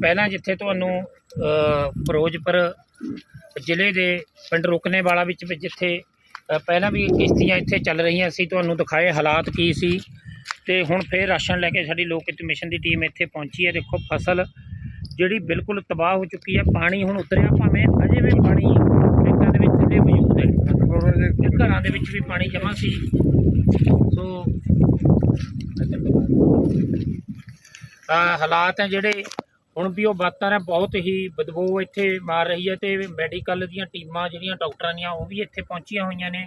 ਪਹਿਲਾਂ ਜਿੱਥੇ ਤੁਹਾਨੂੰ ਫਿਰੋਜ਼ਪੁਰ ਜ਼ਿਲ੍ਹੇ ਦੇ ਪਿੰਡ ਰੁਕਨੇ ਵਾਲਾ ਵਿੱਚ ਜਿੱਥੇ ਪਹਿਲਾਂ ਵੀ ਕਿਸ਼ਤੀਆਂ ਇੱਥੇ ਚੱਲ ਰਹੀਆਂ ਸੀ, ਤੁਹਾਨੂੰ ਦਿਖਾਏ ਹਾਲਾਤ ਕੀ ਸੀ। ਤੇ ਹੁਣ ਫੇਰ ਰਾਸ਼ਨ ਲੈ ਕੇ ਸਾਡੀ ਲੋਕ ਹਿੱਤ ਮਿਸ਼ਨ ਦੀ ਟੀਮ ਇੱਥੇ ਪਹੁੰਚੀ ਹੈ। ਦੇਖੋ, ਫਸਲ ਜਿਹੜੀ ਬਿਲਕੁਲ ਤਬਾਹ ਹੋ ਚੁੱਕੀ ਹੈ। ਪਾਣੀ ਹੁਣ ਉਤਰਿਆ, ਭਾਵੇਂ ਅਜੇ ਵੀ ਪਾਣੀ ਖੇਤਾਂ ਦੇ ਵਿੱਚ ਥੱਲੇ ਮੌਜੂਦ ਤੇ ਘਰਾਂ ਦੇ ਵਿੱਚ ਵੀ ਪਾਣੀ ਜਮ੍ਹਾਂ ਸੀ। ਸੋ ਆ ਹਾਲਾਤ ਹੈ ਜਿਹੜੇ ਹੁਣ ਵੀ ਉਹ ਬਾਤਾਂ ਹੈ ਬਹੁਤ ਹੀ ਬਦਬੂ ਇੱਥੇ ਮਾਰ ਰਹੀ ਹੈ ਤੇ ਮੈਡੀਕਲ ਦੀਆਂ ਟੀਮਾਂ ਜਿਹੜੀਆਂ ਡਾਕਟਰਾਂ ਦੀਆਂ ਉਹ ਵੀ ਇੱਥੇ ਪਹੁੰਚੀਆਂ ਹੋਈਆਂ ਨੇ।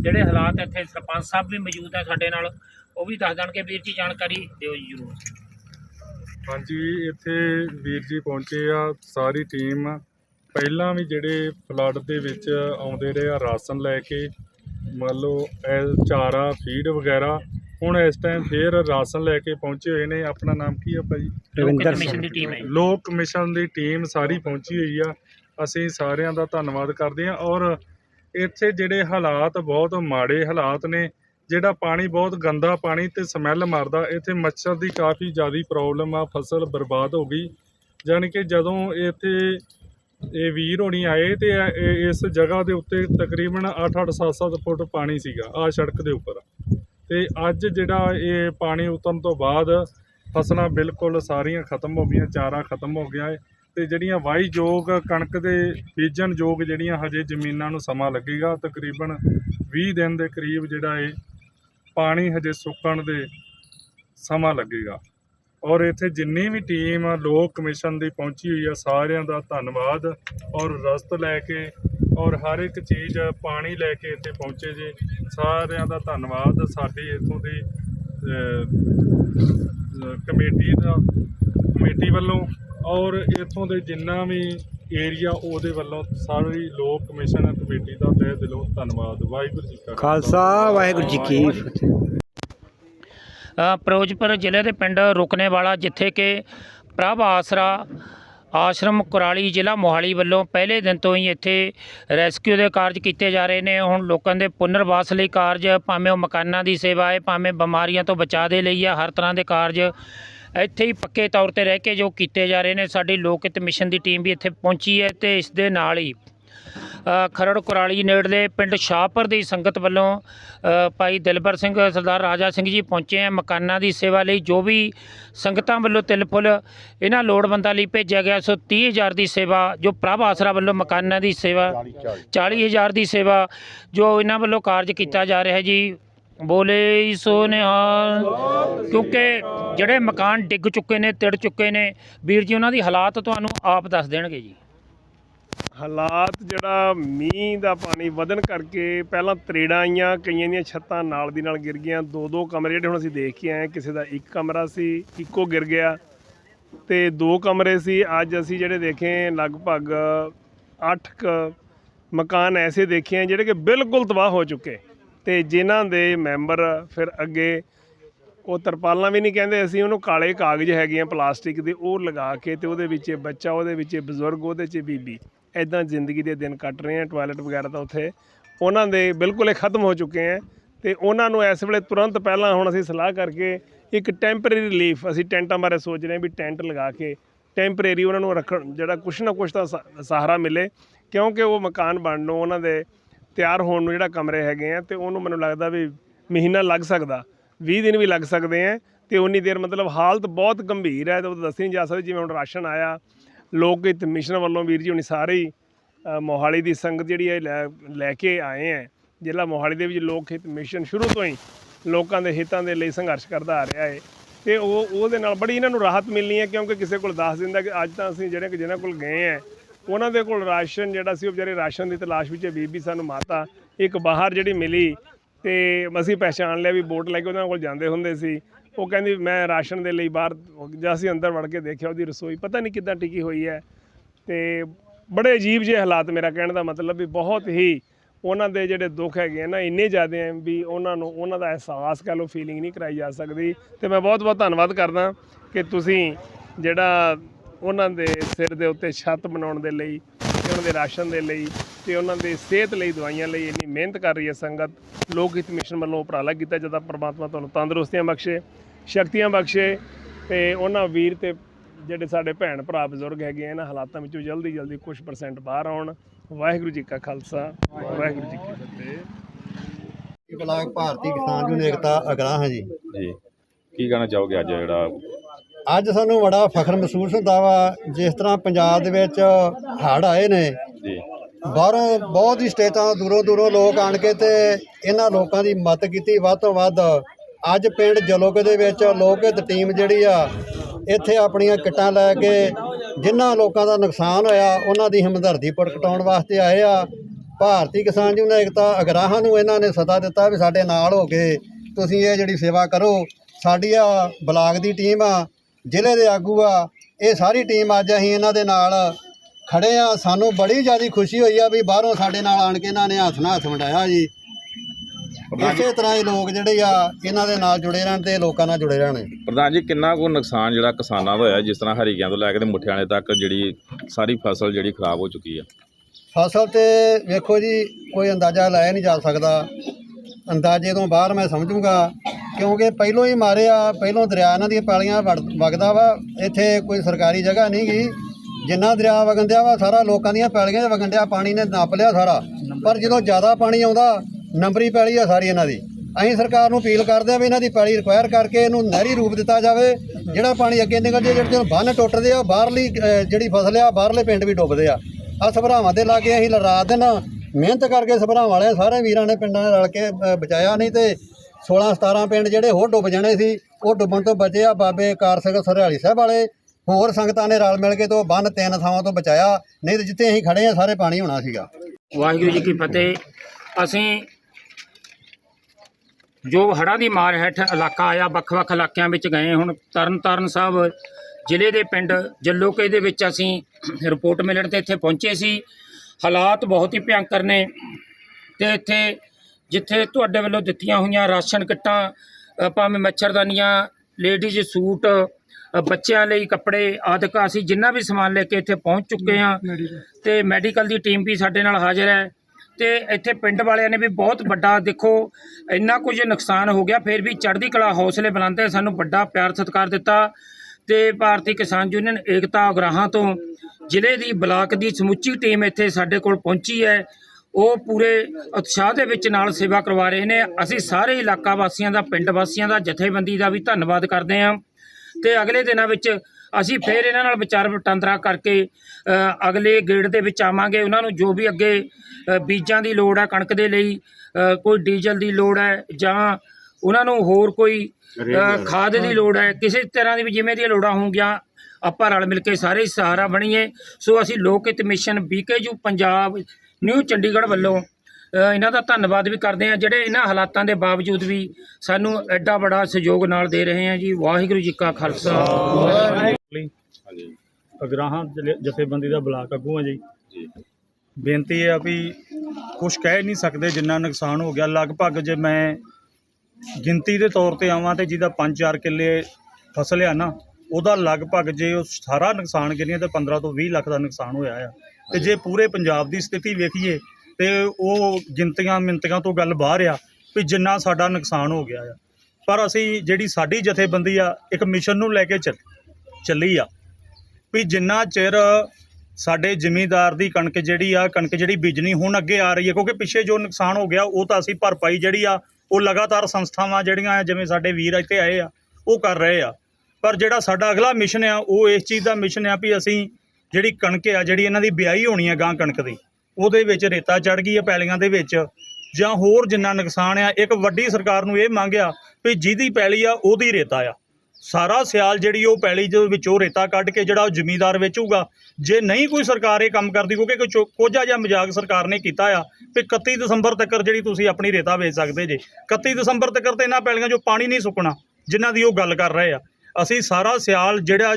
ਜਿਹੜੇ ਹਾਲਾਤ ਇੱਥੇ ਸਰਪੰਚ ਸਾਹਿਬ ਵੀ ਮੌਜੂਦ ਹੈ ਸਾਡੇ ਨਾਲ ਉਹ ਵੀ ਦੱਸ ਦੇਣਗੇ। ਵੀਰ ਜੀ ਜਾਣਕਾਰੀ ਦਿਓ ਜੀ ਜ਼ਰੂਰ। ਹਾਂਜੀ ਇੱਥੇ ਵੀਰ ਜੀ ਪਹੁੰਚੇ ਆ ਸਾਰੀ ਟੀਮ ਪਹਿਲਾਂ ਵੀ ਜਿਹੜੇ ਫਲੱਡ ਦੇ ਵਿੱਚ ਆਉਂਦੇ ਰਹੇ ਆ ਰਾਸ਼ਨ ਲੈ ਕੇ ਮੰਨ ਲਓ ਇਹ ਚਾਰਾ ਫੀਡ ਵਗੈਰਾ ਹੁਣ ਇਸ ਟਾਈਮ ਫੇਰ ਰਾਸ਼ਨ ਲੈ ਕੇ ਪਹੁੰਚੇ ਹੋਏ ਨੇ। ਆਪਣਾ ਨਾਮ ਕੀ ਆ ਭਾਜੀ? ਰਵਿੰਦਰ ਮਿਸ਼ਨ ਦੀ ਟੀਮ ਹੈ। ਜੀ। ਲੋਕ ਮਿਸ਼ਨ ਦੀ ਟੀਮ ਸਾਰੀ ਪਹੁੰਚੀ ਹੋਈ ਆ। ਅਸੀਂ ਸਾਰਿਆਂ ਦਾ ਧੰਨਵਾਦ ਕਰਦੇ ਹਾਂ ਔਰ ਇੱਥੇ ਜਿਹੜੇ ਹਾਲਾਤ ਬਹੁਤ ਮਾੜੇ ਹਾਲਾਤ ਨੇ ਜਿਹੜਾ ਪਾਣੀ ਬਹੁਤ ਗੰਦਾ ਪਾਣੀ ਤੇ ਸਮੈਲ ਮਾਰਦਾ ਇੱਥੇ ਮੱਛਰ ਦੀ ਕਾਫੀ ਜ਼ਿਆਦੀ ਪ੍ਰੋਬਲਮ ਆ ਫਸਲ ਬਰਬਾਦ ਹੋ ਗਈ। ਯਾਨੀ ਕਿ ਜਦੋਂ ਇੱਥੇ ਇਹ ਵੀਰ ਹੋਣੀ ਆਏ ਤੇ ਇਹ- ਇਸ ਜਗ੍ਹਾ ਦੇ ਉੱਤੇ ਤਕਰੀਬਨ 8-8 7-7 ਫੁੱਟ ਪਾਣੀ ਸੀਗਾ, ਆ ਸੜਕ ਦੇ ਉੱਪਰ। ਤੇ ਅੱਜ ਜਿਹੜਾ ਇਹ ਪਾਣੀ ਉਤਰਨ ਤੋਂ ਬਾਅਦ ਫਸਲਾਂ ਬਿਲਕੁਲ ਸਾਰੀਆਂ ਖਤਮ ਹੋ ਗਈਆਂ, ਚਾਰਾ ਖਤਮ ਹੋ ਗਿਆ ਹੈ ਤੇ ਜਿਹੜੀਆਂ ਵਾਈ ਯੋਗ ਕਣਕ ਦੇ ਬੀਜਣ ਯੋਗ ਜਿਹੜੀਆਂ ਹਜੇ ਜ਼ਮੀਨਾਂ ਨੂੰ ਸਮਾਂ ਲੱਗੇਗਾ, ਤਕਰੀਬਨ 20 ਦਿਨ ਦੇ ਕਰੀਬ ਜਿਹੜਾ ਇਹ ਪਾਣੀ ਹਜੇ ਸੁੱਕਣ ਦੇ ਸਮਾਂ ਲੱਗੇਗਾ। ਔਰ ਇੱਥੇ ਜਿੰਨੀ ਵੀ ਟੀਮ ਲੋਕ ਕਮਿਸ਼ਨ ਦੀ ਪਹੁੰਚੀ ਹੋਈ ਆ ਸਾਰਿਆਂ ਦਾ ਧੰਨਵਾਦ। ਔਰ ਰਸਤ ਲੈ ਕੇ ਔਰ ਹਰ ਇੱਕ ਚੀਜ਼ ਪਾਣੀ ਲੈ ਕੇ ਇੱਥੇ ਪਹੁੰਚੇ ਜੇ। ਸਾਰਿਆਂ ਦਾ ਧੰਨਵਾਦ। ਸਾਡੀ ਇੱਥੋਂ ਦੀ ਕਮੇਟੀ ਦਾ ਕਮੇਟੀ ਵੱਲੋਂ ਔਰ ਇੱਥੋਂ ਦੇ ਜਿੰਨਾ ਵੀ ਏਰੀਆ ਉਹਦੇ ਵੱਲੋਂ ਸਾਰੀ ਲੋਕ ਕਮਿਸ਼ਨ ਕਮੇਟੀ ਦਾ ਤਹਿ ਦਿਲੋਂ ਧੰਨਵਾਦ। ਵਾਹਿਗੁਰੂ ਜੀ ਕਾ ਖਾਲਸਾ। ਵਾਹਿਗੁਰੂ ਜੀ ਕੀ ਫਤਿਹ। ਫਿਰੋਜ਼ਪੁਰ ਜ਼ਿਲ੍ਹੇ ਦੇ ਪਿੰਡ ਰੁਕਨੇ ਵਾਲਾ ਜਿੱਥੇ ਕਿ ਪ੍ਰਭ ਆਸਰਾ ਆਸ਼ਰਮ ਕੁਰਾਲੀ ਜ਼ਿਲ੍ਹਾ ਮੋਹਾਲੀ ਵੱਲੋਂ ਪਹਿਲੇ ਦਿਨ ਤੋਂ ਹੀ ਇੱਥੇ ਰੈਸਕਿਊ ਦੇ ਕਾਰਜ ਕੀਤੇ ਜਾ ਰਹੇ ਨੇ। ਹੁਣ ਲੋਕਾਂ ਦੇ ਪੁਨਰਵਾਸ ਲਈ ਕਾਰਜ, ਭਾਵੇਂ ਉਹ ਮਕਾਨਾਂ ਦੀ ਸੇਵਾ ਹੈ, ਭਾਵੇਂ ਬਿਮਾਰੀਆਂ ਤੋਂ ਬਚਾਅ ਦੇ ਲਈ ਆ, ਹਰ ਤਰ੍ਹਾਂ ਦੇ ਕਾਰਜ ਇੱਥੇ ਹੀ ਪੱਕੇ ਤੌਰ ਤੇ ਰਹਿ ਕੇ ਜੋ ਕੀਤੇ ਜਾ ਰਹੇ ਨੇ। ਸਾਡੀ ਲੋਕ ਹਿੱਤ ਮਿਸ਼ਨ ਦੀ ਟੀਮ ਵੀ ਇੱਥੇ ਪਹੁੰਚੀ ਹੈ ਤੇ ਇਸ ਦੇ ਨਾਲ ਹੀ ਖਰੜ ਕੁਰਾਲੀ ਨੇੜਲੇ ਪਿੰਡ ਸ਼ਾਹਪੁਰ ਦੀ ਸੰਗਤ ਵੱਲੋਂ ਭਾਈ ਦਿਲਬਰ ਸਿੰਘ, ਸਰਦਾਰ ਰਾਜਾ ਸਿੰਘ ਜੀ ਪਹੁੰਚੇ ਆ ਮਕਾਨਾਂ ਦੀ ਸੇਵਾ ਲਈ, ਜੋ ਵੀ ਸੰਗਤਾਂ ਵੱਲੋਂ ਤਿਲ ਫੁੱਲ ਇਹਨਾਂ ਲੋੜਵੰਦਾਂ ਲਈ ਭੇਜਿਆ ਗਿਆ, ਸੋ 30000 ਦੀ ਸੇਵਾ, ਜੋ ਪ੍ਰਭ ਆਸਰਾ ਵੱਲੋਂ ਮਕਾਨਾਂ ਦੀ ਸੇਵਾ 40000 ਦੀ ਸੇਵਾ, ਜੋ ਇਹਨਾਂ ਵੱਲੋਂ ਕਾਰਜ ਕੀਤਾ ਜਾ ਰਿਹਾ ਜੀ। ਬੋਲੇ ਸੋ ਨਿਹਾਲ ਕਿਉਂਕਿ ਜਿਹੜੇ ਮਕਾਨ ਡਿੱਗ ਚੁੱਕੇ ਨੇ, ਤਿੜ ਚੁੱਕੇ ਨੇ, ਵੀਰ ਜੀ, ਉਹਨਾਂ ਦੀ ਹਾਲਾਤ ਤੁਹਾਨੂੰ ਆਪ ਦੱਸ ਦੇਣਗੇ ਜੀ। ਹਾਲਾਤ ਜਿਹੜਾ ਮੀਂਹ ਦਾ ਪਾਣੀ ਵਧਣ ਕਰਕੇ ਪਹਿਲਾਂ ਤਰੇੜਾਂ ਆਈਆਂ, ਕਈਆਂ ਦੀਆਂ ਛੱਤਾਂ ਨਾਲ ਦੀ ਨਾਲ ਗਿਰ ਗਈਆਂ। ਦੋ ਦੋ ਕਮਰੇ ਜਿਹੜੇ ਹੁਣ ਅਸੀਂ ਦੇਖ ਕੇ ਆਏ ਕਿਸੇ ਦਾ ਇੱਕ ਕਮਰਾ ਸੀ, ਇੱਕੋ ਗਿਰ ਗਿਆ। ਤੇ ਦੋ ਕਮਰੇ ਸੀ, ਅੱਜ ਅਸੀਂ ਜਿਹੜੇ ਦੇਖੇ ਲਗਭਗ 8 ਕ ਮਕਾਨ ਐਸੇ ਦੇਖੇ ਆ ਜਿਹੜੇ ਕਿ ਬਿਲਕੁਲ ਤਬਾਹ ਹੋ ਚੁੱਕੇ। ਤੇ ਜਿਨ੍ਹਾਂ ਦੇ ਮੈਂਬਰ ਫਿਰ ਅੱਗੇ ਉਹ ਤਰਪਾਲਾਂ ਵੀ ਨਹੀਂ ਕਹਿੰਦੇ, ਅਸੀਂ ਉਹਨੂੰ ਕਾਲੇ ਕਾਗਜ਼ ਹੈਗੇ ਆ ਪਲਾਸਟਿਕ ਦੇ, ਉਹ ਲਗਾ ਕੇ ਤੇ ਉਹਦੇ ਵਿੱਚ ਬੱਚਾ, ਉਹਦੇ ਵਿੱਚ ਬਜ਼ੁਰਗ, ਉਹਦੇ 'ਚ ਬੀਬੀ। ਐਦਾਂ ਜ਼ਿੰਦਗੀ ਦੇ ਦਿਨ ਕੱਟ ਰਹੇ ਆ ਟਾਇਲਟ ਵਗੈਰਾ ਤਾਂ ਉੱਥੇ ਉਹਨਾਂ ਦੇ ਬਿਲਕੁਲ ਹੀ ਖਤਮ ਹੋ ਚੁੱਕੇ ਆ ਤੇ ਉਹਨਾਂ ਨੂੰ ਇਸ ਵੇਲੇ ਤੁਰੰਤ ਪਹਿਲਾਂ ਹੁਣ ਅਸੀਂ ਸਲਾਹ ਕਰਕੇ ਇੱਕ ਟੈਂਪਰੇਰੀ ਰਿਲੀਫ ਅਸੀਂ ਟੈਂਟਾਂ ਬਾਰੇ ਸੋਚ ਰਹੇ ਹਾਂ ਵੀ ਟੈਂਟ ਲਗਾ ਕੇ ਟੈਂਪਰੇਰੀ ਉਹਨਾਂ ਨੂੰ ਰੱਖਣ, ਜਿਹੜਾ ਕੁਛ ਨਾ ਕੁਛ ਤਾਂ ਸਹਾਰਾ ਮਿਲੇ, ਕਿਉਂਕਿ ਉਹ ਮਕਾਨ ਬਣਨ ਨੂੰ ਉਹਨਾਂ ਦੇ ਤਿਆਰ ਹੋਣ ਨੂੰ ਜਿਹੜਾ ਕਮਰੇ ਹੈਗੇ ਆ ਤੇ ਉਹਨੂੰ ਮੈਨੂੰ ਲੱਗਦਾ ਵੀ ਮਹੀਨਾ ਲੱਗ ਸਕਦਾ 20 ਦਿਨ ਵੀ ਲੱਗ ਸਕਦੇ ਆ ਤੇ ਉਨੀ ਦੇਰ ਮਤਲਬ ਹਾਲਤ ਬਹੁਤ ਗੰਭੀਰ ਹੈ, ਤੇ ਉਹ ਤਾਂ ਦੱਸੀ ਨਹੀਂ ਜਾ ਸਕਦੀ ਜਿਵੇਂ ਹੁਣ ਰਾਸ਼ਨ ਆਇਆ ਲੋਕ ਹਿੱਤ ਮਿਸ਼ਨ ਵੱਲੋਂ ਵੀਰ ਜੀ ਹੁਣੀ ਸਾਰੇ ਹੀ ਮੋਹਾਲੀ ਦੀ ਸੰਗਤ ਜਿਹੜੀ ਹੈ, ਲੈ ਲੈ ਕੇ ਆਏ ਹੈ। ਜ਼ਿਲ੍ਹਾ ਮੋਹਾਲੀ ਦੇ ਵਿੱਚ ਲੋਕ ਹਿੱਤ ਮਿਸ਼ਨ ਸ਼ੁਰੂ ਤੋਂ ਹੀ ਲੋਕਾਂ ਦੇ ਹਿੱਤਾਂ ਦੇ ਲਈ ਸੰਘਰਸ਼ ਕਰਦਾ ਆ ਰਿਹਾ ਹੈ। ਤੇ ਉਹ, ਉਹਦੇ ਨਾਲ ਬੜੀ ਇਹਨਾਂ ਨੂੰ ਰਾਹਤ ਮਿਲਣੀ ਹੈ, ਕਿਉਂਕਿ ਕਿਸੇ ਕੋਲ ਦੱਸ ਦਿੰਦਾ ਕਿ ਅੱਜ ਤਾਂ ਅਸੀਂ ਜਿਹੜੇ ਕਿ ਜਿਹਨਾਂ ਕੋਲ ਗਏ ਹੈ, ਉਹਨਾਂ ਦੇ ਕੋਲ ਰਾਸ਼ਨ ਜਿਹੜਾ ਸੀ, ਉਹ ਵਿਚਾਰੇ ਰਾਸ਼ਨ ਦੀ ਤਲਾਸ਼ ਵਿੱਚ ਬੀਬੀ ਸਾਨੂੰ ਮਾਤਾ, ਇੱਕ ਬਾਹਰ ਜਿਹੜੀ ਮਿਲੀ ਤੇ ਅਸੀਂ ਪਹਿਚਾਣ ਲਿਆ ਵੀ ਬੋਟ ਲੈ ਕੇ ਉਹਨਾਂ ਕੋਲ ਜਾਂਦੇ ਹੁੰਦੇ ਸੀ। ਉਹ ਕਹਿੰਦੀ, ਮੈਂ ਰਾਸ਼ਨ ਦੇ ਲਈ ਬਾਹਰ ਜਾਂ ਅਸੀਂ ਅੰਦਰ ਵੜ ਕੇ ਦੇਖਿਆ ਉਹਦੀ ਰਸੋਈ, ਪਤਾ ਨਹੀਂ ਕਿੱਦਾਂ ਟਿਕੀ ਹੋਈ ਹੈ। ਤੇ ਬੜੇ ਅਜੀਬ ਜਿਹੇ ਹਾਲਾਤ ਮੇਰਾ ਕਹਿਣ ਦਾ ਮਤਲਬ ਵੀ ਬਹੁਤ ਹੀ ਉਹਨਾਂ ਦੇ ਜਿਹੜੇ ਦੁੱਖ ਹੈਗੇ ਆ ਨਾ, ਇੰਨੇ ਜ਼ਿਆਦੇ ਆ ਵੀ ਉਹਨਾਂ ਨੂੰ, ਉਹਨਾਂ ਦਾ ਅਹਿਸਾਸ ਕਹ ਲਓ ਫੀਲਿੰਗ ਨਹੀਂ ਕਰਾਈ ਜਾ ਸਕਦੀ। ਤੇ ਮੈਂ ਬਹੁਤ ਬਹੁਤ ਧੰਨਵਾਦ ਕਰਦਾ ਕਿ ਤੁਸੀਂ ਜਿਹੜਾ ਉਹਨਾਂ ਦੇ ਸਿਰ ਦੇ ਉੱਤੇ ਛੱਤ ਬਣਾਉਣ ਦੇ ਲਈ ਤੇ ਉਹਨਾਂ ਦੇ ਰਾਸ਼ਨ ਦੇ ਲਈ ਤੇ ਉਹਨਾਂ ਦੇ ਸਿਹਤ ਲਈ ਦਵਾਈਆਂ ਲਈ ਇੰਨੀ ਮਿਹਨਤ ਕਰ ਰਹੀ ਹੈ ਸੰਗਤ। ਲੋਕ ਹਿਤ ਮਿਸ਼ਨ ਵੱਲੋਂ ਉਪਰਾਲਾ ਕੀਤਾ, ਜਾਂਦਾ ਪਰਮਾਤਮਾ ਤੁਹਾਨੂੰ ਤੰਦਰੁਸਤੀਆਂ ਬਖਸ਼ੇ। ਸ਼ਕਤੀਆਂ ਬਖਸ਼ੇ ਤੇ ਉਹਨਾਂ ਵੀਰ ਤੇ ਜਿਹੜੇ ਸਾਡੇ ਭੈਣ ਭਰਾ ਬਜ਼ੁਰਗ ਹੈਗੇ ਆ ਇਹਨਾਂ ਹਾਲਾਤਾਂ ਵਿੱਚੋਂ ਜਲਦੀ ਜਲਦੀ ਕੁਝ ਪਰਸੈਂਟ ਬਾਹਰ ਆਉਣ। ਵਾਹਿਗੁਰੂ ਜੀ ਕਾ ਖਾਲਸਾ ਵਾਹਿਗੁਰੂ ਜੀ ਕੀ ਫਤਿਹ। ਬਲਾਕ ਭਾਰਤੀ ਕਿਸਾਨ ਯੂਨੀਅਨ ਏਕਤਾ ਅਗਰਾਹਾਂ ਜੀ। ਜੀ ਕੀ ਕਹਿਣਾ ਚਾਹੋਗੇ ਅੱਜ ਜਿਹੜਾ? ਅੱਜ ਸਾਨੂੰ ਬੜਾ ਫਖਰ ਮਹਿਸੂਸ ਹੁੰਦਾ ਵਾ ਜਿਸ ਤਰ੍ਹਾਂ ਪੰਜਾਬ ਦੇ ਵਿੱਚ ਹੜ੍ਹ ਆਏ ਨੇ। ਜੀ। ਬਾਹਰੋਂ ਬਹੁਤ ਹੀ ਸਟੇਟਾਂ ਦੂਰੋਂ ਦੂਰੋਂ ਲੋਕ ਆਣ ਕੇ ਤੇ ਇਹਨਾਂ ਲੋਕਾਂ ਦੀ ਮਦਦ ਕੀਤੀ। ਵੱਧ ਤੋਂ ਵੱਧ ਅੱਜ ਪਿੰਡ ਜਲੋਕੇ ਦੇ ਵਿੱਚ ਲੋਕ ਹਿੱਤ ਟੀਮ ਜਿਹੜੀ ਆ, ਇੱਥੇ ਆਪਣੀਆਂ ਕਿੱਟਾਂ ਲੈ ਕੇ ਜਿਨ੍ਹਾਂ ਲੋਕਾਂ ਦਾ ਨੁਕਸਾਨ ਹੋਇਆ, ਉਹਨਾਂ ਦੀ ਹਮਦਰਦੀ ਪ੍ਰਗਟਾਉਣ ਵਾਸਤੇ ਆਏ ਆ। ਭਾਰਤੀ ਕਿਸਾਨ ਯੂਨੀਅਨ ਏਕਤਾ ਅਗਰਾਹਾਂ ਨੂੰ ਇਹਨਾਂ ਨੇ ਸੱਦਾ ਦਿੱਤਾ ਵੀ ਸਾਡੇ ਨਾਲ ਹੋ ਕੇ ਤੁਸੀਂ ਇਹ ਜਿਹੜੀ ਸੇਵਾ ਕਰੋ। ਸਾਡੀ ਆ ਬਲਾਕ ਦੀ ਟੀਮ ਆ, ਜ਼ਿਲ੍ਹੇ ਦੇ ਆਗੂ ਆ, ਇਹ ਸਾਰੀ ਟੀਮ ਅੱਜ ਅਸੀਂ ਇਹਨਾਂ ਦੇ ਨਾਲ ਖੜੇ ਆ। ਸਾਨੂੰ ਬੜੀ ਜ਼ਿਆਦਾ ਖੁਸ਼ੀ ਹੋਈ ਆ ਵੀ ਬਾਹਰੋਂ ਸਾਡੇ ਨਾਲ ਆਣ ਕੇ ਇਹਨਾਂ ਨੇ ਹੱਥ ਨਾਲ ਹੱਥ ਵੰਡਾਇਆ ਜੀ। ਇਸੇ ਤਰ੍ਹਾਂ ਹੀ ਲੋਕ ਜਿਹੜੇ ਆ ਇਹਨਾਂ ਦੇ ਨਾਲ ਜੁੜੇ ਰਹਿਣ ਤੇ ਲੋਕਾਂ ਨਾਲ ਜੁੜੇ ਰਹਿਣ। ਪ੍ਰਧਾਨ ਜੀ ਕਿੰਨਾ ਕੁ ਨੁਕਸਾਨ ਜਿਹੜਾ ਕਿਸਾਨਾਂ ਦਾ ਹੋਇਆ ਜਿਸ ਤਰ੍ਹਾਂ ਹਰੀਕਿਆਂ ਤੋਂ ਲੈ ਕੇ ਤੇ ਮੁੱਠਿਆਣੇ ਤੱਕ ਜਿਹੜੀ ਸਾਰੀ ਫਸਲ ਜਿਹੜੀ ਖਰਾਬ ਹੋ ਚੁੱਕੀ ਆ? ਫਸਲ ਤੇ ਵੇਖੋ ਜੀ ਕੋਈ ਅੰਦਾਜ਼ਾ ਲਾਇਆ ਨਹੀਂ ਜਾ ਸਕਦਾ। ਅੰਦਾਜ਼ੇ ਤੋਂ ਬਾਹਰ ਮੈਂ ਸਮਝੂਗਾ ਕਿਉਂਕਿ ਪਹਿਲੋਂ ਹੀ ਮਾਰਿਆ ਪਹਿਲੋਂ ਦਰਿਆ ਇਹਨਾਂ ਦੀਆਂ ਪੈਲੀਆਂ ਵਗਦਾ ਵਾ। ਇੱਥੇ ਕੋਈ ਸਰਕਾਰੀ ਜਗ੍ਹਾ ਨਹੀਂ ਗੀ। ਜਿੰਨਾ ਦਰਿਆ ਵਗਣ ਡਿਆ ਵਾ ਸਾਰਾ ਲੋਕਾਂ ਦੀਆਂ ਪੈਲੀਆਂ 'ਚ ਵਗਣ ਡਿਆ ਪਾਣੀ ਨੇ ਨੱਪ ਲਿਆ ਸਾਰਾ। ਪਰ ਜਦੋਂ ਜ਼ਿਆਦਾ ਪਾਣੀ ਆਉਂਦਾ ਨੰਬਰੀ ਪੈਲੀ ਆ ਸਾਰੀ ਇਹਨਾਂ ਦੀ। ਅਸੀਂ ਸਰਕਾਰ ਨੂੰ ਅਪੀਲ ਕਰਦੇ ਆ ਵੀ ਇਹਨਾਂ ਦੀ ਪੈਲੀ ਰਿਕੁਆਇਰ ਕਰਕੇ ਇਹਨੂੰ ਨਹਿਰੀ ਰੂਪ ਦਿੱਤਾ ਜਾਵੇ, ਜਿਹੜਾ ਪਾਣੀ ਅੱਗੇ ਨਿਕਲ ਜੇ ਜਿਹੜੇ ਬੰਨ ਟੁੱਟਦੇ ਆ, ਬਾਹਰਲੀ ਜਿਹੜੀ ਫਸਲ ਆ, ਬਾਹਰਲੇ ਪਿੰਡ ਵੀ ਡੁੱਬਦੇ ਆ। ਆ ਸਭਰਾਵਾਂ ਦੇ ਲਾਗੇ ਅਸੀਂ ਰਾਤ ਦਿਨ ਮਿਹਨਤ ਕਰਕੇ ਸਭਰਾਵਾਂ ਵਾਲੇ ਸਾਰੇ ਵੀਰਾਂ ਨੇ ਪਿੰਡਾਂ ਨੇ ਰਲ ਕੇ ਬਚਾਇਆ ਨਹੀਂ ਤੇ 16 17 ਪਿੰਡ ਜਿਹੜੇ ਹੋਰ ਡੁੱਬ ਜਾਣੇ ਸੀ, ਉਹ ਡੁੱਬਣ ਤੋਂ ਬਚੇ ਆ ਬਾਬੇ ਕਾਰ ਸਿੰਘ ਸਰਹਾਲੀ ਸਾਹਿਬ ਵਾਲੇ। ਹੋਰ ਸੰਗਤਾਂ ਨੇ ਰਲ ਮਿਲ ਕੇ ਤੋਂ ਬੰਨ ਤਿੰਨ ਥਾਵਾਂ ਤੋਂ ਬਚਾਇਆ, ਨਹੀਂ ਤੇ ਜਿੱਥੇ ਅਸੀਂ ਖੜੇ ਆ, ਸਾਰੇ ਪਾਣੀ ਹੋਣਾ ਸੀਗਾ। ਵਾਹਿਗੁਰੂ ਜੀ ਕੀ ਫਤਿਹ। ਅਸੀਂ ਜੋ ਹੜ੍ਹਾਂ ਦੀ ਮਾਰ ਹੇਠ ਇਲਾਕਾ ਆਇਆ ਵੱਖ-ਵੱਖ ਇਲਾਕਿਆਂ ਵਿੱਚ ਗਏ ਹੁਣ ਤਰਨਤਾਰਨ ਸਾਹਿਬ ਜ਼ਿਲ੍ਹੇ ਦੇ ਪਿੰਡ ਜੱਲੋਕੇ ਦੇ ਵਿੱਚ ਅਸੀਂ ਰਿਪੋਰਟ ਮਿਲਣ ਤੇ ਇੱਥੇ ਪਹੁੰਚੇ ਸੀ। ਹਾਲਾਤ ਬਹੁਤ ਹੀ ਭਿਅੰਕਰ ਨੇ ਤੇ ਇੱਥੇ ਜਿੱਥੇ ਤੁਹਾਡੇ ਵੱਲੋਂ ਦਿੱਤੀਆਂ ਹੋਈਆਂ ਰਾਸ਼ਨ ਕਿੱਟਾਂ ਭਾਵੇਂ ਮੱਛਰਦਾਨੀਆਂ ਲੇਡੀਜ਼ ਸੂਟ ਬੱਚਿਆਂ ਲਈ ਕੱਪੜੇ ਆਦਿਕ ਅਸੀਂ ਜਿੰਨਾ ਵੀ ਸਮਾਨ ਲੈ ਕੇ ਇੱਥੇ ਪਹੁੰਚ ਚੁੱਕੇ ਹਾਂ ਤੇ ਮੈਡੀਕਲ ਦੀ ਟੀਮ ਵੀ ਸਾਡੇ ਨਾਲ ਹਾਜ਼ਰ ਹੈ। ਤੇ ਇੱਥੇ ਪਿੰਡ ਵਾਲਿਆਂ ਨੇ ਵੀ ਬਹੁਤ ਵੱਡਾ, ਦੇਖੋ, ਇੰਨਾ ਕੁਝ ਨੁਕਸਾਨ ਹੋ ਗਿਆ, ਫਿਰ ਵੀ ਚੜ੍ਹਦੀ ਕਲਾ ਹੌਸਲੇ ਬੁਲੰਦ ਸਾਨੂੰ ਵੱਡਾ ਪਿਆਰ ਸਤਿਕਾਰ ਦਿੱਤਾ ਤੇ ਭਾਰਤੀ ਕਿਸਾਨ ਯੂਨੀਅਨ ਏਕਤਾ ਅਗਰਾਹਾਂ ਤੋਂ ਜ਼ਿਲ੍ਹੇ ਦੀ ਬਲਾਕ ਦੀ ਸਮੁੱਚੀ ਟੀਮ ਇੱਥੇ ਸਾਡੇ ਕੋਲ ਪਹੁੰਚੀ ਹੈ। ਉਹ ਪੂਰੇ ਉਤਸ਼ਾਹ ਦੇ ਵਿੱਚ ਨਾਲ ਸੇਵਾ ਕਰਵਾ ਰਹੇ ਨੇ। ਅਸੀਂ ਸਾਰੇ ਇਲਾਕਾ ਵਾਸੀਆਂ ਦਾ, ਪਿੰਡ ਵਾਸੀਆਂ ਦਾ ਜਥੇਬੰਦੀ ਦਾ ਵੀ ਧੰਨਵਾਦ ਕਰਦੇ ਹਾਂ। ਤੇ ਅਗਲੇ ਦਿਨਾਂ ਵਿੱਚ ਅਸੀਂ ਫੇਰ ਇਹਨਾਂ ਨਾਲ ਵਿਚਾਰ ਵਟਾਂਦਰਾ ਕਰਕੇ ਅਗਲੇ ਗੇੜ ਦੇ ਵਿੱਚ ਆਵਾਂਗੇ। ਉਹਨਾਂ ਨੂੰ ਜੋ ਵੀ ਅੱਗੇ ਬੀਜਾਂ ਦੀ ਲੋੜ ਹੈ ਕਣਕ ਦੇ ਲਈ ਕੋਈ ਡੀਜ਼ਲ ਦੀ ਲੋੜ ਹੈ ਜਾਂ ਉਹਨਾਂ ਨੂੰ ਹੋਰ ਕੋਈ ਖਾਦ ਦੀ ਲੋੜ ਹੈ ਕਿਸੇ ਤਰ੍ਹਾਂ ਦੀ ਵੀ ਜਿਵੇਂ ਦੀਆਂ ਲੋੜਾਂ ਹੋਣਗੀਆਂ ਆਪਾਂ ਰਲ ਮਿਲ ਕੇ ਸਾਰੇ ਸਹਾਰਾ ਬਣੀਏ। ਸੋ ਅਸੀਂ Lok Hit mission BKU Punjab new Chandigarh ਵੱਲੋਂ ਇਹਨਾਂ ਦਾ ਧੰਨਵਾਦ ਵੀ ਕਰਦੇ ਹਾਂ ਜਿਹੜੇ ਇਹਨਾਂ ਹਾਲਾਤਾਂ ਦੇ ਬਾਵਜੂਦ ਵੀ ਸਾਨੂੰ ਐਡਾ ਬੜਾ ਸਹਿਯੋਗ ਨਾਲ ਦੇ ਰਹੇ ਆ ਜੀ। ਵਾਹਿਗੁਰੂ ਜੀ ਕਾ ਖਾਲਸਾ। ਹਾਂਜੀ। ਅਗਰਾਹਾਂ ਜਥੇਬੰਦੀ ਦਾ ਬਲਾਕ ਆਗੂ ਹਾਂ ਜੀ। ਬੇਨਤੀ ਆ ਵੀ ਕੁਝ ਕਹਿ ਨਹੀਂ ਸਕਦੇ ਜਿੰਨਾ ਨੁਕਸਾਨ ਹੋ ਗਿਆ। ਲਗਭਗ ਜੇ ਮੈਂ ਗਿਣਤੀ ਦੇ ਤੌਰ ਤੇ ਆਵਾਂ ਤੇ ਜਿਹਦਾ 5-4 ਕਿੱਲੇ ਫਸਲ ਆ ਨਾ ਉਹਦਾ ਲਗਭਗ ਜੇ ਉਹ ਸਾਰਾ ਨੁਕਸਾਨ ਗਿਣੀਏ ਤੇ 15 ਤੋਂ 20 ਲੱਖ ਦਾ ਨੁਕਸਾਨ ਹੋਇਆ ਆ। ਤੇ ਜੇ ਪੂਰੇ ਪੰਜਾਬ ਦੀ ਸਥਿਤੀ ਵੇਖੀਏ ਤੇ ਉਹ ਗਿਣਤੀਆਂ ਮਿੰਤੀਆਂ ਤੋਂ ਗੱਲ ਬਾਹਰ ਆ ਵੀ ਜਿੰਨਾ ਸਾਡਾ ਨੁਕਸਾਨ ਹੋ ਗਿਆ ਆ। ਪਰ ਅਸੀਂ ਜਿਹੜੀ ਸਾਡੀ ਜਥੇਬੰਦੀ ਆ ਇੱਕ ਮਿਸ਼ਨ ਨੂੰ ਲੈ ਕੇ ਚੱਲ। ਚੱਲੀ ਆ। ਵੀ ਜਿੰਨਾ ਚਿਰ ਸਾਡੇ ਜ਼ਿਮੀਂਦਾਰ ਦੀ ਕਣਕ ਜਿਹੜੀ ਆ, ਕਣਕ ਜਿਹੜੀ ਬੀਜਣੀ ਹੁਣ ਅੱਗੇ ਆ ਰਹੀ ਹੈ ਕਿਉਂਕਿ ਪਿੱਛੇ ਜੋ ਨੁਕਸਾਨ ਹੋ ਗਿਆ, ਉਹ ਤਾਂ ਅਸੀਂ ਭਰਪਾਈ ਜਿਹੜੀ ਆ, ਉਹ ਲਗਾਤਾਰ ਸੰਸਥਾਵਾਂ ਜਿਹੜੀਆਂ ਆ, ਜਿਵੇਂ ਸਾਡੇ ਵੀਰ ਇੱਥੇ ਆਏ ਆ, ਉਹ ਕਰ ਰਹੇ ਆ। ਪਰ ਜਿਹੜਾ ਸਾਡਾ ਅਗਲਾ ਮਿਸ਼ਨ ਆ, ਉਹ ਇਸ ਚੀਜ਼ ਦਾ ਮਿਸ਼ਨ ਆ ਵੀ ਅਸੀਂ ਜਿਹੜੀ ਕਣਕ ਆ, ਜਿਹੜੀ ਇਹਨਾਂ ਦੀ ਬਿਆਈ ਹੋਣੀ ਆ ਗਾਂ ਕਣਕ ਦੀ, ਉਹਦੇ ਵਿੱਚ ਰੇਤਾ ਚੜ ਗਈ ਆ ਪੈਲੀਆਂ ਦੇ ਵਿੱਚ, ਜਾਂ ਹੋਰ ਜਿੰਨਾ ਨੁਕਸਾਨ ਆ, ਇੱਕ ਵੱਡੀ ਸਰਕਾਰ ਨੂੰ ਇਹ ਮੰਗਿਆ ਵੀ ਜਿਹਦੀ ਪੈਲੀ ਆ, ਉਹਦੀ ਰੇਤਾ ਆ। ਸਾਰਾ ਸਿਆਲ ਜਿਹੜੀ ਉਹ ਪੈਲੀ ਦੇ ਵਿੱਚੋਂ ਰੇਤਾ ਕੱਢ ਕੇ ਜਿਹੜਾ ਉਹ ਜ਼ਮੀਂਦਾਰ ਵੇਚੂਗਾ, ਜੇ ਨਹੀਂ ਕੋਈ ਸਰਕਾਰ ਇਹ ਕੰਮ ਕਰਦੀ, ਕਿਉਂਕਿ ਕੋਈ ਚੋ- ਕੋਝਾ ਜਿਹਾ ਮਜ਼ਾਕ ਸਰਕਾਰ ਨੇ ਕੀਤਾ ਆ ਵੀ 31 ਦਸੰਬਰ ਤੱਕ ਜਿਹੜੀ ਤੁਸੀਂ ਆਪਣੀ ਰੇਤਾ ਵੇਚ ਸਕਦੇ ਜੇ। 31 ਦਸੰਬਰ ਤੱਕ ਤੇ ਇਹਨਾਂ ਪੈਲੀਆਂ 'ਚੋਂ ਪਾਣੀ ਨਹੀਂ ਸੁੱਕਣਾ, ਜਿਨ੍ਹਾਂ ਦੀ ਉਹ ਗੱਲ ਕਰ ਰਹੇ ਆ। ਅਸੀਂ ਸਾਰਾ ਸਿਆਲ ਜਿਹੜਾ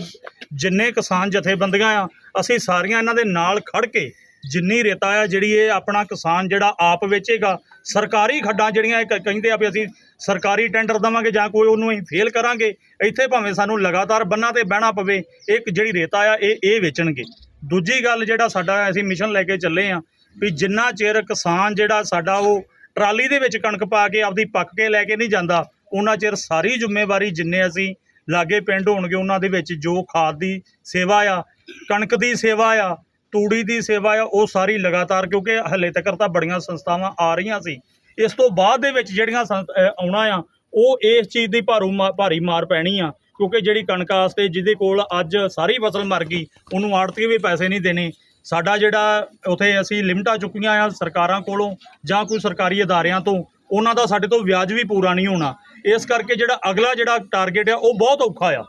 ਜਿੰਨੇ ਕਿਸਾਨ ਜਥੇਬੰਦੀਆਂ ਆ, ਅਸੀਂ ਸਾਰੀਆਂ ਇਹਨਾਂ ਦੇ ਨਾਲ ਖੜ ਕੇ ਜਿੰਨੀ ਰੇਤਾ ਆ ਜਿਹੜੀ ਇਹ ਆਪਣਾ ਕਿਸਾਨ ਜਿਹੜਾ ਆਪ ਵੇਚੇਗਾ, ਸਰਕਾਰੀ ਖੱਡਾਂ ਜਿਹੜੀਆਂ ਇਹ ਕ- ਕਹਿੰਦੇ ਆ ਵੀ ਅਸੀਂ ਸਰਕਾਰੀ ਟੈਂਡਰ ਦੇਵਾਂਗੇ ਜਾਂ ਕੋਈ ਉਹਨੂੰ ਅਸੀਂ ਫੇਲ ਕਰਾਂਗੇ, ਇੱਥੇ ਭਾਵੇਂ ਸਾਨੂੰ ਲਗਾਤਾਰ ਬੰਨਾਂ ਤੇ ਬਹਿਣਾ ਪਵੇ, ਇੱਕ ਜਿਹੜੀ ਰੇਤਾ ਆ, ਇਹ ਇਹ ਵੇਚਣਗੇ। ਦੂਜੀ ਗੱਲ ਜਿਹੜਾ ਸਾਡਾ ਅਸੀਂ ਮਿਸ਼ਨ ਲੈ ਕੇ ਚੱਲੇ ਆ, ਵੀ ਜਿੰਨਾ ਚਿਰ ਕਿਸਾਨ ਜਿਹੜਾ ਸਾਡਾ ਉਹ ਟਰਾਲੀ ਦੇ ਵਿੱਚ ਕਣਕ ਪਾ ਕੇ ਆਪਦੀ ਪੱਕ ਕੇ ਲੈ ਕੇ ਨਹੀਂ ਜਾਂਦਾ, ਉਹਨਾਂ ਚਿਰ ਸਾਰੀ ਜ਼ਿੰਮੇਵਾਰੀ ਜਿੰਨੇ ਅਸੀਂ ਲਾਗੇ ਪਿੰਡ ਹੋਣਗੇ, ਉਹਨਾਂ ਦੇ ਵਿੱਚ ਜੋ ਖਾਦ ਦੀ ਸੇਵਾ ਆ, ਕਣਕ ਦੀ ਸੇਵਾ ਆ, ਤੂੜੀ ਦੀ ਸੇਵਾ ਆ, ਉਹ ਸਾਰੀ ਲਗਾਤਾਰ ਕਿਉਂਕਿ ਹਲੇ ਤੱਕ ਤਾਂ ਬੜੀਆਂ ਸੰਸਥਾਵਾਂ ਆ ਰਹੀਆਂ ਸੀ। ਇਸ ਤੋਂ ਬਾਅਦ ਦੇ ਵਿੱਚ ਜਿਹੜੀਆਂ ਸੰਸ- ਆਉਣਾ ਆ, ਉਹ ਇਸ ਚੀਜ਼ ਦੀ ਭਾਰੂ ਮਾ- ਭਾਰੀ ਮਾਰ ਪੈਣੀ ਆ, ਕਿਉਂਕਿ ਜਿਹੜੀ ਕਣਕ ਵਾਸਤੇ ਜਿਹਦੇ ਕੋਲ ਅੱਜ ਸਾਰੀ ਫਸਲ ਮਰ ਗਈ, ਉਹਨੂੰ ਆੜਤੀ ਵੀ ਪੈਸੇ ਨਹੀਂ ਦੇਣੇ। ਸਾਡਾ ਜਿਹੜਾ ਉਥੇ ਅਸੀਂ ਲਿਮਟਾਂ ਚੁੱਕੀਆਂ ਆ ਸਰਕਾਰਾਂ ਕੋਲੋਂ ਜਾਂ ਕੋਈ ਸਰਕਾਰੀ ਅਦਾਰਿਆਂ ਤੋਂ, ਉਹਨਾਂ ਦਾ ਸਾਡੇ ਤੋਂ ਵਿਆਜ ਵੀ ਪੂਰਾ ਨਹੀਂ ਹੋਣਾ। ਇਸ ਕਰਕੇ ਜਿਹੜਾ ਅਗਲਾ ਜਿਹੜਾ ਟਾਰਗੇਟ ਆ, ਉਹ ਬਹੁਤ ਔਖਾ ਆ।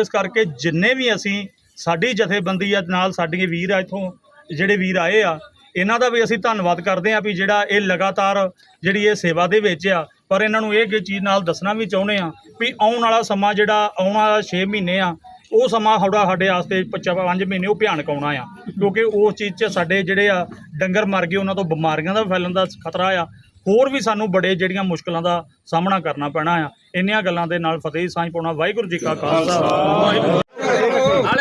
ਇਸ ਕਰਕੇ ਜਿੰਨੇ ਵੀ ਅਸੀਂ ਸਾਡੀ ਜਥੇਬੰਦੀ ਆ, ਨਾਲ ਸਾਡੇ ਵੀਰ ਆ ਇੱਥੋਂ, ਜਿਹੜੇ ਵੀਰ ਆਏ ਆ ਇਹਨਾਂ ਦਾ ਵੀ ਅਸੀਂ ਧੰਨਵਾਦ ਕਰਦੇ ਹਾਂ ਵੀ ਜਿਹੜਾ ਇਹ ਲਗਾਤਾਰ ਜਿਹੜੀ ਇਹ ਸੇਵਾ ਦੇ ਵਿੱਚ ਆ, ਪਰ ਇਹਨਾਂ ਨੂੰ ਇਹ ਚੀਜ਼ ਨਾਲ ਦੱਸਣਾ ਵੀ ਚਾਹੁੰਦੇ ਆ ਵੀ ਆਉਣ ਵਾਲਾ ਸਮਾਂ ਜਿਹੜਾ ਆਉਣ ਵਾਲਾ 6 ਮਹੀਨੇ ਆ, ਉਹ ਸਮਾਂ ਸਾਡਾ ਸਾਡੇ ਵਾਸਤੇ 5 ਮਹੀਨੇ ਉਹ ਭਿਆਨਕ ਆਉਣਾ ਆ, ਕਿਉਂਕਿ ਉਸ ਚੀਜ਼ 'ਚ ਸਾਡੇ ਜਿਹੜੇ ਆ ਡੰਗਰ ਮਰ ਗਏ, ਉਹਨਾਂ ਤੋਂ ਬਿਮਾਰੀਆਂ ਦਾ ਫੈਲਣ ਦਾ ਖਤਰਾ ਆ। ਹੋਰ ਵੀ ਸਾਨੂੰ ਬੜੇ ਜਿਹੜੀਆਂ ਮੁਸ਼ਕਲਾਂ ਦਾ ਸਾਹਮਣਾ ਕਰਨਾ ਪੈਣਾ ਆ। ਇੰਨੀਆਂ ਗੱਲਾਂ ਦੇ ਨਾਲ ਫਤਿਹ ਸਾਂਝ ਪਾਉਣਾ ਵਾਹਿਗੁਰੂ ਜੀ ਕਾ ਖਾਲਸਾ।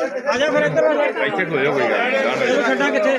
ਇੱਥੇ ਖਲੋਇਓ ਕੋਈ ਗੱਲ ਨਹੀਂ। ਛੱਡਾਂ ਕਿੱਥੇ?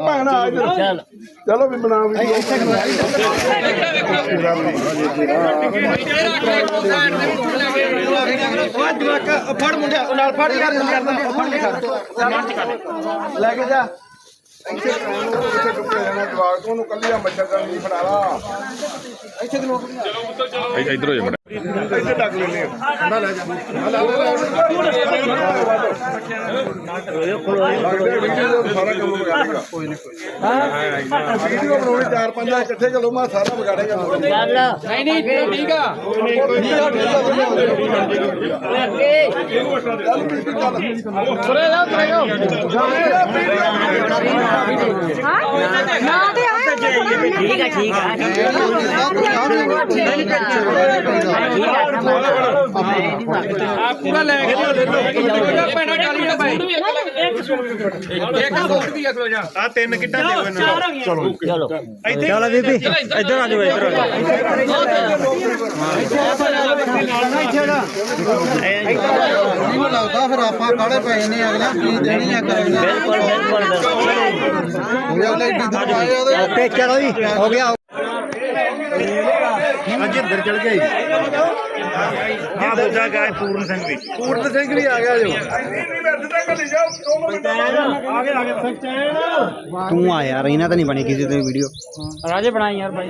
ਭੈਣ ਆ ਇੱਧਰ ਚਲੋ ਵੀ ਬਣਾ ਵੀ। ਫੜ ਮੁੰਡਿਆ ਨਾਲ ਫੜ ਯਾਰ ਲੈ ਕੇ ਜਾ। ਇੱਥੇ ਚੁੱਕੇ ਰਹਿਣਾ ਜਵਾਕ ਨੂੰ ਕੱਲੀਆਂ ਮੱਛਰਦਾਨੀ ਨਹੀਂ ਫੜਾ ਲਾ ਇੱਧਰ ਹੋ ਜਾ ਇੱਥੇ ਡੱਕ ਲੈਨੇ ਆ। ਨਾ ਲੈ ਜਾ ਆ ਲੈ ਲੱਗਦਾ ਸਾਰਾ ਕੰਮ ਵਿਗਾੜੇਗਾ ਕੋਈ ਨਹੀਂ ਕੋਈ ਹਾਂ? ਵੀਡੀਓ ਬਣਾਉਣੀ ਚਾਰ ਪੰਜ ਇਕੱਠੇ ਚਲੋ ਮੈਂ ਸਾਰਾ ਵਿਗਾੜੇਗਾ ਨਹੀਂ ਨਹੀਂ ਠੀਕ ਆ ਆ। ਤਿੰਨ ਕਿੱਟਾਂ ਦਿਓ ਇਹਨਾਂ ਨੂੰ ਚਲੋ ਬੀਬੀ ਇੱਧਰ ਆ ਜਾਓ ਇੱਧਰ ਆ ਜਾਓ ਲੱਗਦਾ ਫਿਰ ਆਪਾਂ ਕਾੜੇ ਪਏ ਨੇ ਅਗਲਾ ਕੀ ਦੇਣੀ ਆ ਕਰਨੀ ਬਿਲਕੁਲ ਬਿਲਕੁਲ। ਅਗਲੇ ਚਲੋ ਜੀ ਹੋ ਗਿਆ ਅੱਜ ਅੰਦਰ ਚਲ ਗਈ ਆ ਦੂਜਾ ਗਾਇ ਪੂਰਨ ਸਿੰਘ ਵੀ ਪੂਰਨ ਸਿੰਘ ਵੀ ਆ ਗਿਆ ਜੋ ਤੂੰ ਆ ਯਾਰ ਇਹਨਾਂ ਤਾਂ ਨਹੀਂ ਬਣੀ ਕਿਸੇ ਦੀ ਵੀਡੀਓ ਰਾਜੇ ਬਣਾਈ ਯਾਰ ਬਾਈ।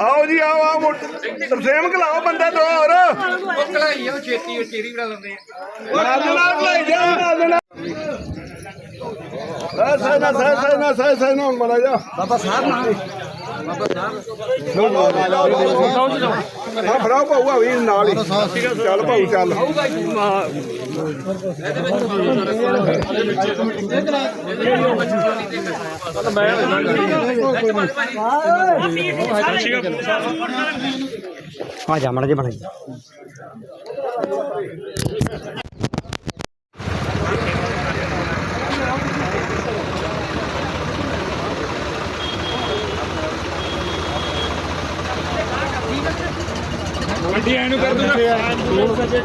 ਆਓ ਜੀ ਆਓ ਆਓ ਤਰਸੇਮ ਖਲਾਓ ਬੰਦੇ ਦੋ ਹੋਰ। ਨਾਲ ਦੇ ਨਾਲ ਭਲਾਈ ਜਾ ਨਾਲ ਦੇ ਨਾਲ। ਸਹਿ ਸਹਿ ਨਾ ਸਹਿ ਸਹਿ ਨਾ ਸਹਿ ਸਹਿ ਨਾ ਮਰਾ ਜਾ। ਬਾਬਾ ਸਾਹਿਬ ਨਾਲ। ਹਾਂ ਫੜਾਓ ਭਾਊ ਵੀ ਨਾਲ ਹੀ। ਚੱਲ ਭਾਊ ਚੱਲ। ਆ ਜਾ ਮੜਾ ਜੇ ਬਣਾਈ ਗੱਡੀ ਐਨੂੰ ਕਰ ਦੂੰਗਾ।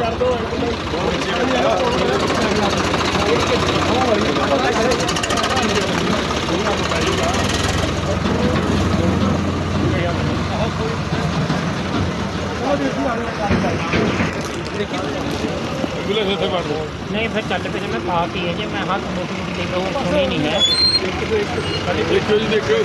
ਨਹੀਂ ਫਿਰ ਚੱਲ ਪਏ ਮੈਂ ਪਾਤੀ ਹੈ ਜੇ ਮੈਂ ਹੱਥ ਮੁੱਠ ਦੇ ਉਹ ਸੁਣੀ ਨਹੀਂ ਹੈ। ਦੇਖਿਓ ਜੀ ਦੇਖਿਓ